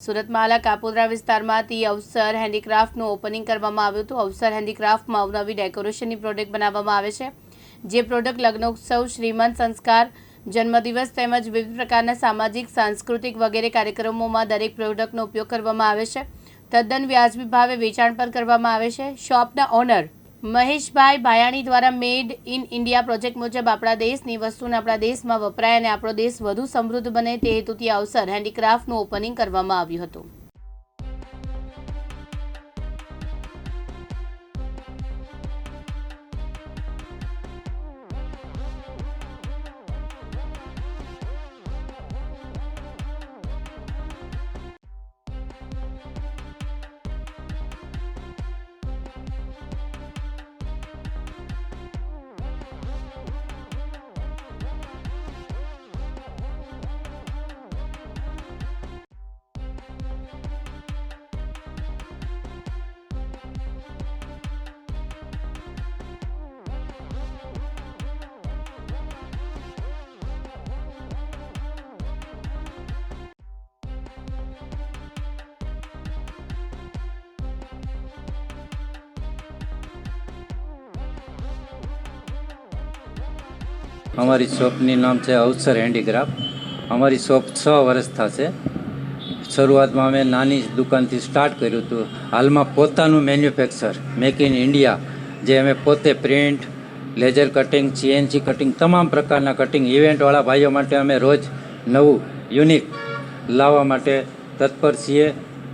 સુરતમાં આલા કાપોદ્રા વિસ્તારમાંથી અવસર હેન્ડીક્રાફ્ટનું ઓપનિંગ કરવામાં આવ્યું હતું. અવસર હેન્ડીક્રાફ્ટમાં અવનવી ડેકોરેશનની પ્રોડક્ટ બનાવવામાં આવે છે. જે પ્રોડક્ટ લગ્નોત્સવ, શ્રીમંત સંસ્કાર, જન્મદિવસ તેમજ વિવિધ પ્રકારના સામાજિક, સાંસ્કૃતિક વગેરે કાર્યક્રમોમાં દરેક પ્રોડક્ટનો ઉપયોગ કરવામાં આવે છે. તદ્દન વ્યાજબી ભાવે વેચાણ પણ કરવામાં આવે છે. શોપના ઓનર મહેશભાઈ ભાયાણી દ્વારા મેડ ઇન ઇન્ડિયા પ્રોજેક્ટ મુજબ આપણા દેશની વસ્તુને આપણા દેશમાં વપરાય અને આપણો દેશ વધુ સમૃદ્ધ બને તે હેતુથી અવસર હેન્ડીક્રાફ્ટનું ઓપનિંગ કરવામાં આવ્યું હતું. અમારી શોપની નામ છે અવસર હેન્ડીક્રાફ્ટ. અમારી શોપ છ વર્ષ થશે. શરૂઆતમાં અમે નાની દુકાનથી સ્ટાર્ટ કર્યું હતું. હાલમાં પોતાનું મેન્યુફેક્ચર મેક ઇન ઇન્ડિયા, જે અમે પોતે print, laser cutting CNC cutting, તમામ પ્રકારના કટિંગ ઇવેન્ટવાળા ભાઈઓ માટે અમે રોજ નવું યુનિક લાવવા માટે તત્પર છીએ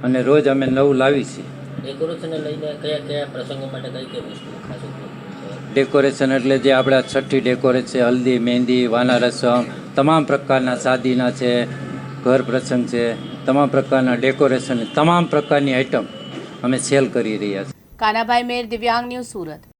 અને રોજ અમે નવું લાવી છીએ. લઈને કયા કયા પ્રસંગો માટે કઈ કઈ વસ્તુ ડેકોરેશન એટલે જે આપણા છઠ્ઠી ડેકોરેટ છે, હલ્દી, મહેંદી વાના રસમ તમામ પ્રકારના શાદીના છે, ઘર પ્રસંગ છે, તમામ પ્રકારના ડેકોરેશન તમામ પ્રકારની આઇટમ અમે સેલ કરી રહ્યા છીએ. કાનાભાઈ મેર, દિવ્યાંગ ન્યૂઝ સુરત.